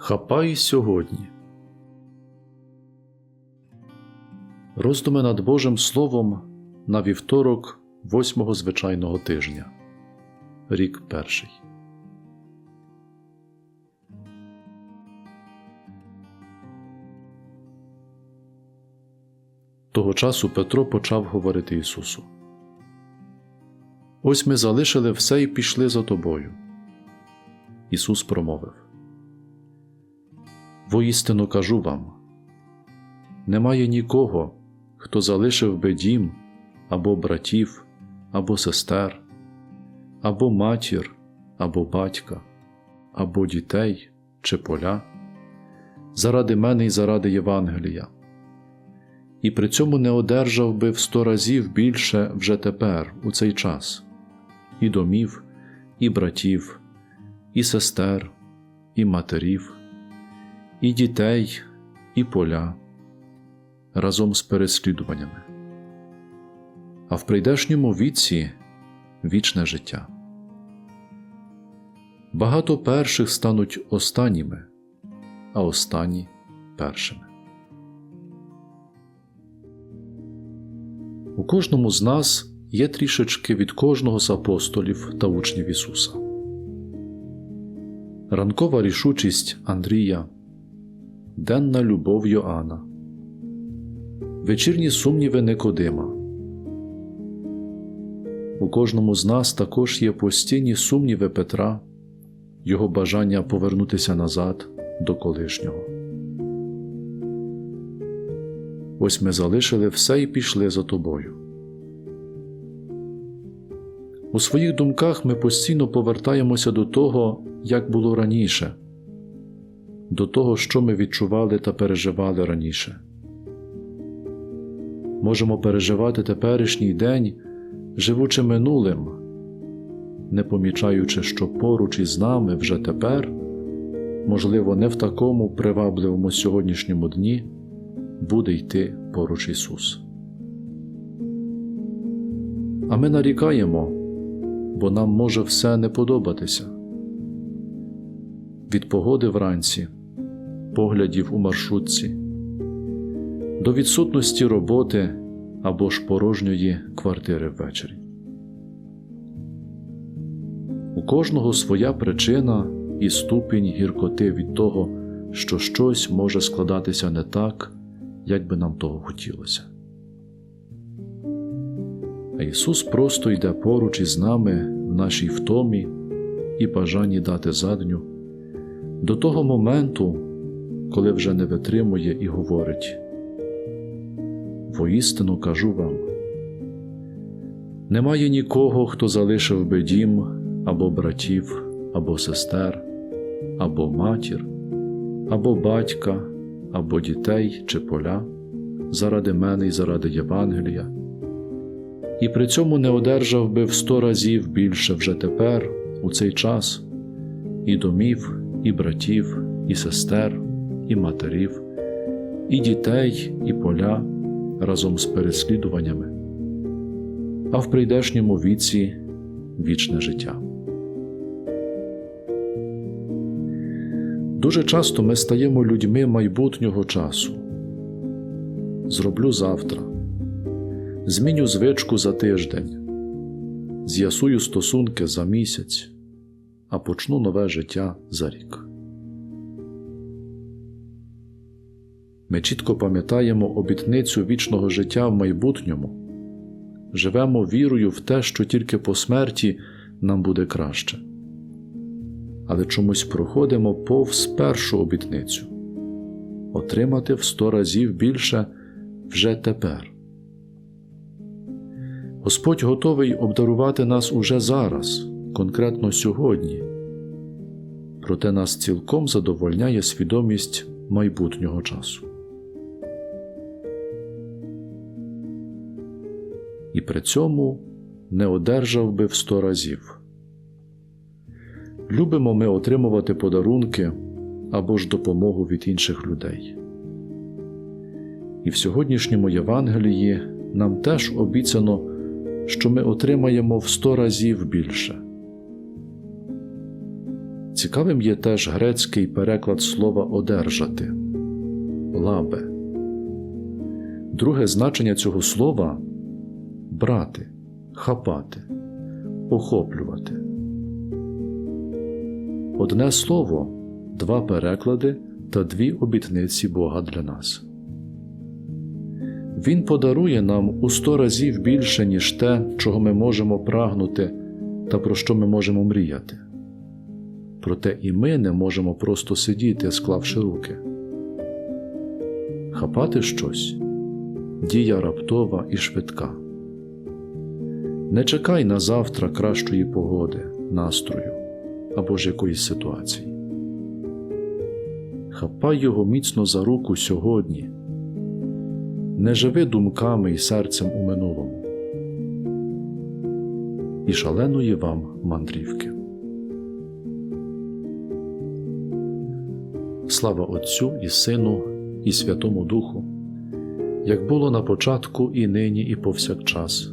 Хапай сьогодні. Роздуми над Божим Словом на вівторок восьмого звичайного тижня. Рік перший. Того часу Петро почав говорити Ісусу. Ось ми залишили все і пішли за тобою. Ісус промовив Воістину кажу вам немає нікого, хто залишив би дім, або братів, або сестер, або матір, або батька, або дітей чи поля, заради мене і заради Євангелія, і при цьому не одержав би в сто разів більше вже тепер, у цей час, і домів, і братів, і сестер, і матерів, і дітей, і поля разом з переслідуваннями, а в прийдешньому віці вічне життя. Багато перших стануть останніми, а останні першими. У кожному з нас є трішечки від кожного з апостолів та учнів Ісуса. Ранкова рішучість Андрія, денна любов Йоанна, вечірні сумніви Никодима. У кожному з нас також є постійні сумніви Петра, його бажання повернутися назад до колишнього. Ось ми залишили все і пішли за тобою. У своїх думках ми постійно повертаємося до того, як було раніше, до того, що ми відчували та переживали раніше. Можемо переживати теперішній день, живучи минулим, не помічаючи, що поруч із нами вже тепер, можливо, не в такому привабливому сьогоднішньому дні буде йти поруч Ісус. А ми нарікаємо, бо нам може все не подобатися. Від погоди вранці, поглядів у маршрутці, до відсутності роботи або ж порожньої квартири ввечері. У кожного своя причина і ступінь гіркоти від того, що щось може складатися не так, як би нам того хотілося. А Ісус просто йде поруч із нами в нашій втомі і бажанні дати задню до того моменту, коли вже не витримує і говорить: Воістину кажу вам, немає нікого, хто залишив би дім або братів, або сестер, або матір, або батька, або дітей чи поля заради мене і заради Євангелія, і при цьому не одержав би в сто разів більше вже тепер, у цей час, і домів, і братів, і сестер, і матерів, і дітей, і поля разом з переслідуваннями, а в прийдешньому віці вічне життя. Дуже часто ми стаємо людьми майбутнього часу. Зроблю завтра, зміню звичку за тиждень, з'ясую стосунки за місяць, а почну нове життя за рік. Ми чітко пам'ятаємо обітницю вічного життя в майбутньому, живемо вірою в те, що тільки по смерті нам буде краще, але чомусь проходимо повз першу обітницю отримати в сто разів більше вже тепер. Господь готовий обдарувати нас уже зараз, конкретно сьогодні, проте нас цілком задовольняє свідомість майбутнього часу. І при цьому не одержав би в сто разів. Любимо ми отримувати подарунки або ж допомогу від інших людей. І в сьогоднішньому Євангелії нам теж обіцяно, що ми отримаємо в сто разів більше. Цікавим є теж грецький переклад слова одержати лабе. Друге значення цього слова брати, хапати, охоплювати. Одне слово, два переклади та дві обітниці Бога для нас. Він подарує нам у сто разів більше, ніж те, чого ми можемо прагнути та про що ми можемо мріяти. Проте і ми не можемо просто сидіти, склавши руки. Хапати щось дія раптова і швидка. Не чекай на завтра кращої погоди, настрою або ж якоїсь ситуації. Хапай його міцно за руку сьогодні. Не живи думками і серцем у минулому. І шаленої вам мандрівки. Слава Отцю і Сину, і Святому Духу, як було на початку, і нині, і повсякчас,